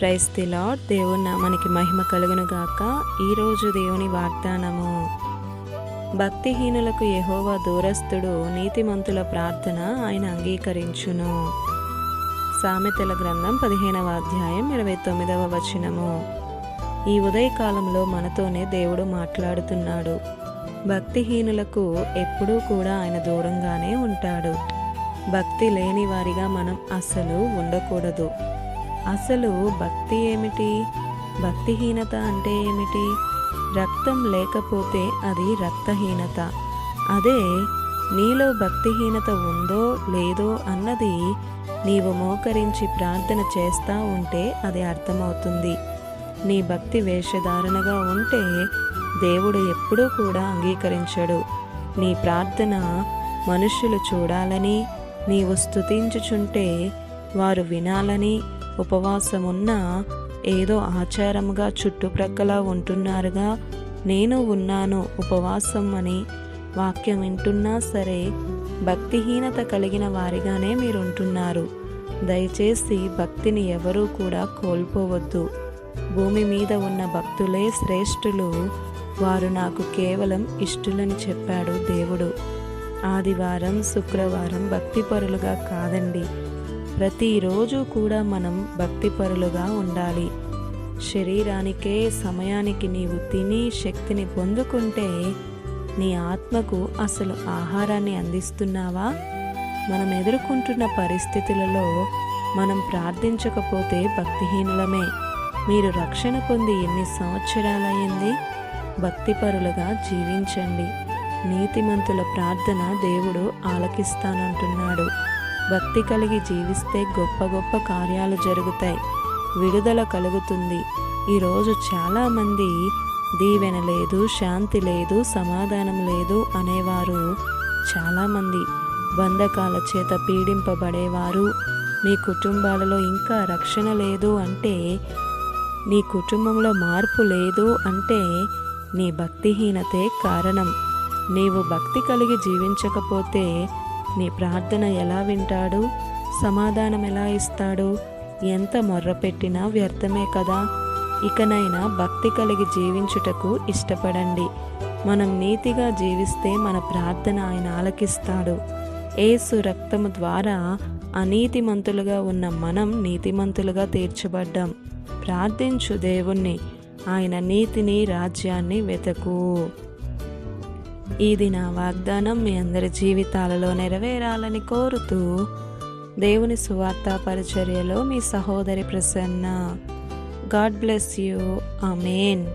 Price the lord దేవుని మనకి మహిమ కలుగును గాక. ఈరోజు దేవుని వాగ్దానము భక్తిహీనులకు యహోవా దూరస్థుడు నీతిమంతుల ప్రార్థన ఆయన అంగీకరించును. సామెతల గ్రంథం పదిహేనవ అధ్యాయం ఇరవై తొమ్మిదవ వచనము. ఈ ఉదయకాలంలో మనతోనే దేవుడు మాట్లాడుతున్నాడు. భక్తిహీనులకు ఎప్పుడూ కూడా ఆయన దూరంగానే ఉంటాడు. భక్తి లేని వారిగా మనం అస్సలు ఉండకూడదు. అసలు భక్తి ఏమిటి? భక్తిహీనత అంటే ఏమిటి? రక్తం లేకపోతే అది రక్తహీనత. అదే నీలో భక్తిహీనత ఉందో లేదో అన్నది నీవు మోకరించి ప్రార్థన చేస్తా ఉంటే అది అర్థమవుతుంది. నీ భక్తి వేషధారణగా ఉంటే దేవుడు ఎప్పుడూ కూడా అంగీకరించడు. నీ ప్రార్థన మనుషులు చూడాలని నీవు స్తుతించుచుంటే వారు వినాలని ఉపవాసమున్నా ఏదో ఆచారముగా చుట్టుప్రక్కల ఉంటున్నారుగా నేను ఉన్నాను ఉపవాసం అని వాక్యం వింటున్నా సరే భక్తిహీనత కలిగిన వారిగానే మీరు ఉంటున్నారు దయచేసి భక్తిని ఎవరూ కూడా కోల్పోవద్దు. భూమి మీద ఉన్న భక్తులే శ్రేష్ఠులు. వారు నాకు కేవలం ఇష్టులని చెప్పాడు దేవుడు. ఆదివారం శుక్రవారం భక్తిపరులుగా కాదండి. ప్రతిరోజు కూడా మనం భక్తిపరులుగా ఉండాలి. శరీరానికే సమయానికి నీవు తిని శక్తిని పొందుకుంటే నీ ఆత్మకు అసలు ఆహారాన్ని అందిస్తున్నావా? మనం ఎదుర్కొంటున్న పరిస్థితులలో మనం ప్రార్థించకపోతే భక్తిహీనులమే. మీరు రక్షణ పొంది ఎన్ని సంవత్సరాలయ్యింది? భక్తిపరులుగా జీవించండి. నీతిమంతుల ప్రార్థన దేవుడు ఆలకిస్తానంటున్నాడు. భక్తి కలిగి జీవిస్తే గొప్ప గొప్ప కార్యాలు జరుగుతాయి. విడుదల కలుగుతుంది. ఈరోజు చాలామంది దీవెన లేదు శాంతి లేదు సమాధానం లేదు అనేవారు చాలామంది. బంధకాల చేత పీడింపబడేవారు. మీ కుటుంబాలలో ఇంకా రక్షణ లేదు అంటే నీ కుటుంబంలో మార్పు లేదు అంటే నీ భక్తిహీనతే కారణం. నీవు భక్తి కలిగి జీవించకపోతే నీ ప్రార్థన ఎలా వింటాడు? సమాధానం ఎలా ఇస్తాడు? ఎంత మొర్రపెట్టినా వ్యర్థమే కదా? ఇకనైనా భక్తి కలిగి జీవించుటకు ఇష్టపడండి. మనం నీతిగా జీవిస్తే మన ప్రార్థన ఆయన ఆలకిస్తాడు. ఏసు రక్తము ద్వారా అనీతిమంతులుగా ఉన్న మనం నీతిమంతులుగా తీర్చబడ్డాం. ప్రార్థించు దేవుణ్ణి. ఆయన నీతిని రాజ్యాన్ని వెతకు. ఇది నా వాగ్దానం మీ అందరి జీవితాలలో నెరవేరాలని కోరుతూ దేవుని సువార్త పరిచర్యలో మీ సహోదరి Prasanna. God bless you. Amen